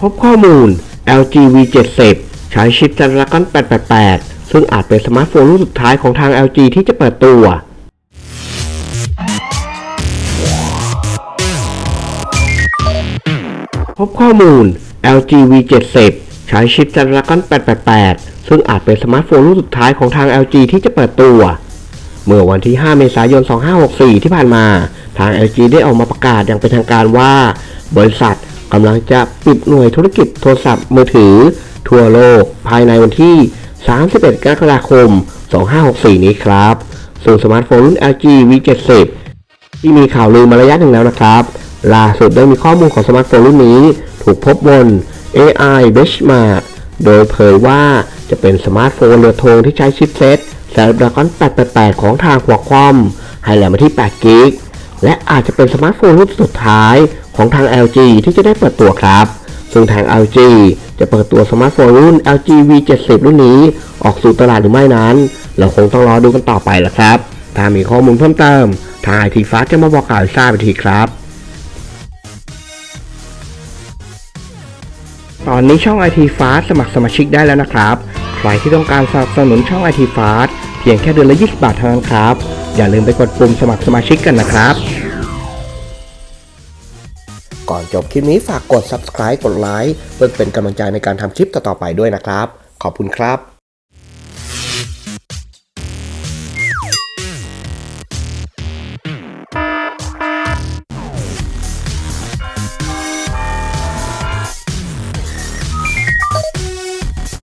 พบข้อมูล LG V70 ใช้ชิป Snapdragon 888 ซึ่งอาจเป็นสมาร์ทโฟนรุ่นสุดท้ายของทาง LG ที่จะเปิดตัว พบข้อมูล LG V70 ใช้ชิป Snapdragon 888 ซึ่งอาจเป็นสมาร์ทโฟนรุ่นสุดท้ายของทาง LG ที่จะเปิดตัว เมื่อวันที่ 5 เมษายน 2564 ที่ผ่านมา ทาง LG ได้ออกมาประกาศอย่างเป็นทางการว่า บริษัท กำลังจะปิดหน่วยธุรกิจโทรศัพท์มือถือ ทั่วโลกภายในวันที่ 31 กรกฎาคม 2564 นี้ครับส่วนสมาร์ทโฟนรุ่น LG V70 ที่มีข่าวลือมาระยะหนึ่งแล้วนะครับล่าสุดได้มีข้อมูลของสมาร์ทโฟนรุ่นนี้ ถูกพบบน AI Benchmark โดยเผยว่าจะเป็นสมาร์ทโฟนเรือธงที่ใช้ชิปเซ็ต Snapdragon 888 ของทาง Qualcomm ให้แหลมมาที่8กิก และอาจจะเป็นสมาร์ทโฟนรุ่นสุดท้ายของทาง LG ที่จะได้เปิดตัวครับ ซึ่งทาง LG จะเปิดตัวสมาร์ทโฟนรุ่น LG V70 รุ่นนี้ ออกสู่ตลาดหรือไม่นั้น เราคงต้องรอดูกันต่อไปละครับ ถ้ามีข้อมูลเพิ่มเติม ทางไอทีฟ้าจะมาบอกกล่าวทราบอีกทีครับ ตอนนี้ช่อง IT Fast สมัครสมาชิกได้แล้วนะครับ ใครที่ต้องการสนับสนุนช่อง IT Fast เพียงแค่เดือนละ 20 บาทเท่านั้นครับ อย่าลืมไปกดปุ่มสมัครสมาชิกกันนะครับ ก่อนจบคลิปนี้ฝากกด subscribe กดไลค์เพื่อเป็นกำลังใจในการทำคลิปต่อๆไปด้วยนะครับ ขอบคุณครับ